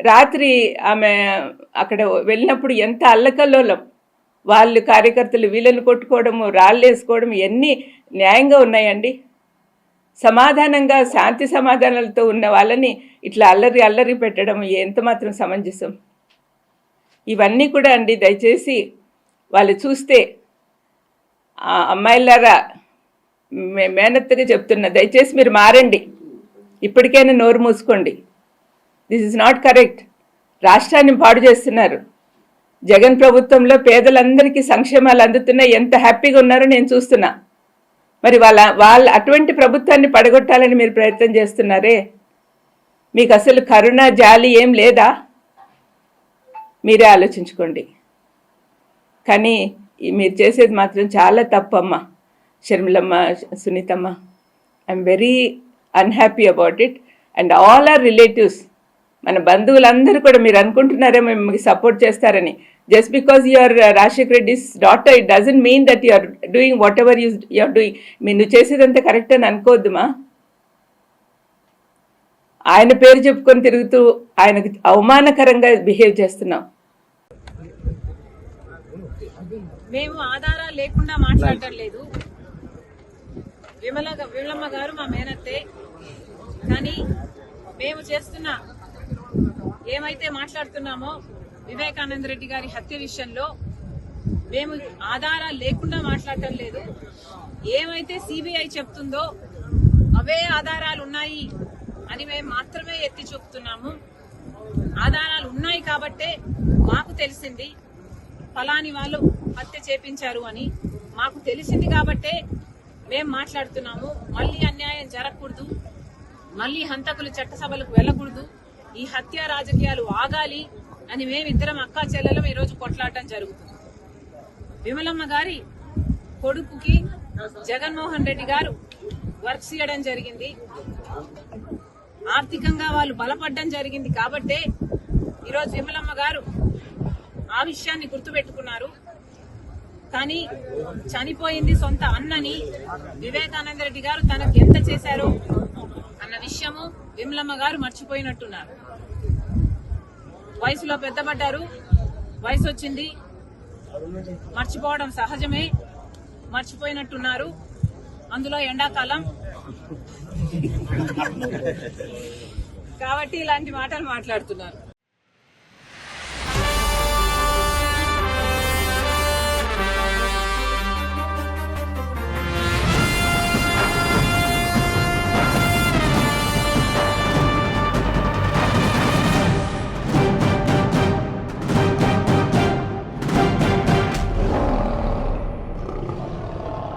రాత్రి ఆమె అక్కడ వెళ్ళినప్పుడు ఎంత అల్లకల్లోలం. వాళ్ళు కార్యకర్తలు వీళ్ళని కొట్టుకోవడము రాళ్ళు వేసుకోవడం ఎన్ని న్యాయంగా ఉన్నాయండి. సమాధానంగా శాంతి సమాధానాలతో ఉన్న వాళ్ళని ఇట్లా అల్లరి అల్లరి పెట్టడం ఎంత మాత్రం సమంజసం. ఇవన్నీ కూడా అండి దయచేసి వాళ్ళు చూస్తే ఆ అమ్మాయిలారా మే- మేనత్తగా చెప్తున్నా దయచేసి మీరు మారండి. ఇప్పటికైనా నోరు మూసుకోండి. దిస్ ఇస్ నాట్ కరెక్ట్ రాష్ట్రాన్ని పాడు చేస్తున్నారు. జగన్ ప్రభుత్వంలో పేదలందరికీ సంక్షేమాలు అందుతున్నాయి ఎంత హ్యాపీగా ఉన్నారో నేను చూస్తున్నా. మరి వాళ్ళ వాళ్ళ అటువంటి ప్రభుత్వాన్ని పడగొట్టాలని మీరు ప్రయత్నం చేస్తున్నారే? మీకు అసలు కరుణ జాలి ఏం లేదా? మీరే ఆలోచించుకోండి. కానీ మీరు చేసేది మాత్రం చాలా తప్పమ్మ షర్మిలమ్మ సునీతమ్మ. I'm very unhappy about it and all our relatives మన బంధువులందరూ కూడా మీరు అనుకుంటున్నారేమో మీకు సపోర్ట్ చేస్తారని. Just because you're Rajasekhar Reddy's daughter it doesn't mean that you're doing whatever use you're doing మీరు నువ్వు చేసేదంతా కరెక్ట్ అని అనుకోవద్దుమా? ఆయన పేరు చెప్పుకొని తిరుగుతూ ఆయనకు అవమానకరంగా బిహేవ్ చేస్తున్నాం మేము ఆధారాలు లేకుండా మాట్లాడటం లేదు విమల విమలమ్మ గారు మా మేనత్తే. కానీ మేము చేస్తున్న ఏమైతే మాట్లాడుతున్నామో వివేకానంద రెడ్డి గారి హత్య విషయంలో మేము ఆధారాలు లేకుండా మాట్లాడటం లేదు. ఏమైతే సిబిఐ చెప్తుందో అవే ఆధారాలు ఉన్నాయి అని మేము మాత్రమే ఎత్తి చూపుతున్నాము. ఆధారాలు ఉన్నాయి కాబట్టే మాకు తెలిసింది ఫలాని వాళ్ళు హత్య చేపించారు అని. మాకు తెలిసింది కాబట్టే మేం మాట్లాడుతున్నాము. మళ్ళీ అన్యాయం జరగకూడదు. మళ్ళీ హంతకులు చట్టసభలకు వెళ్ళకూడదు. ఈ హత్య రాజకీయాలు ఆగాలి అని మేమిద్దరం అక్కా చెల్లెలం ఈరోజు కొట్లాడటం జరుగుతుంది. విమలమ్మ గారి కొడుకుకి జగన్మోహన్ రెడ్డి గారు వర్క్ చేయడం జరిగింది. ఆర్థికంగా వాళ్ళు బలపడడం జరిగింది కాబట్టే ఈరోజు విమలమ్మ గారు ఆ విషయాన్ని గుర్తుపెట్టుకున్నారు. కానీ చనిపోయింది సొంత అన్నని వివేకానంద రెడ్డి గారు తనకు ఎంత చేశారో అన్న విషయము విమలమ్మ గారు మర్చిపోయినట్టున్నారు. వయసులో పెద్దపడ్డారు. వయసు వచ్చింది. మర్చిపోవడం సహజమే. మర్చిపోయినట్టున్నారు. అందులో ఎండాకాలం. కాబట్టి ఇలాంటి మాటలు మాట్లాడుతున్నారు.